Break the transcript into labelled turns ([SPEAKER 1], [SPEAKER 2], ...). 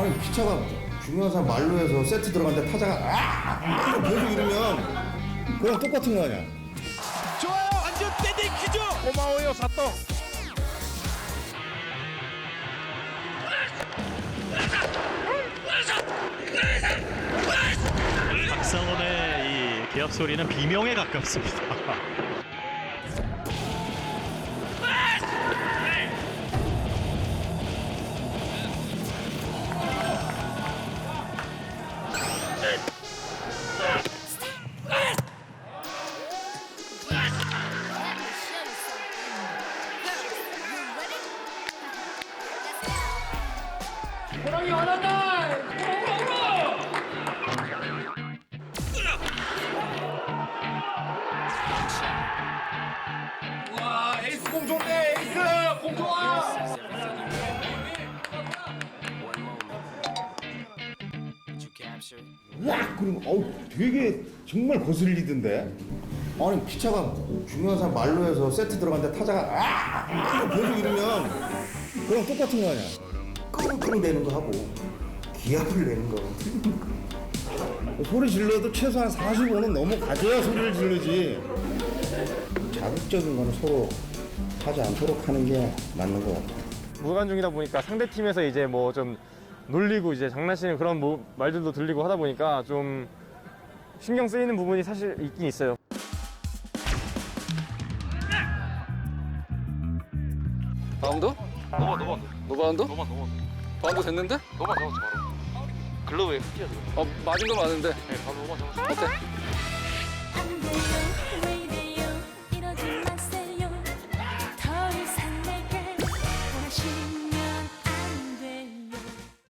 [SPEAKER 1] 아니 기차가 중요한 사람 말로 해서 세트 들어갔는데 타자가 아! 아! 계속 이러면 그냥 똑같은 거 아니야?
[SPEAKER 2] 좋아요. 완전 밴딩 퀴즈. 고마워요 사또.
[SPEAKER 3] 박상원의 이 개합 소리는 비명에 가깝습니다.
[SPEAKER 2] 와 에이스 공 좋네 에이스 공 좋아.
[SPEAKER 1] 와! 그럼 어우 되게 정말 거슬리던데 아니 기차가 중요한 사람 말로 해서 세트 들어갔는데 타자가 아! 아! 계속 이러면 그냥 똑같은 거 아니야? 끙끙 대는 거 하고 기합을 내는 거 소리 질러도 최소한 45는 넘어가줘야 소리를 지르지 자극적인 거는 서로 하지 않도록 하는 게 맞는 것 같아
[SPEAKER 4] 무관중이다 보니까 상대 팀에서 이제 뭐 좀 놀리고 이제 장난치는 그런 뭐 말들도 들리고 하다 보니까 좀 신경 쓰이는 부분이 사실 있긴 있어요.
[SPEAKER 5] 바운드? 노바 노바 노바운드? 노바 노바 바운드 됐는데? 노바 잡았어 바로 글러브에 흑기야 어 맞은 거 맞는데. 네 바로 노바 잡았어 어때?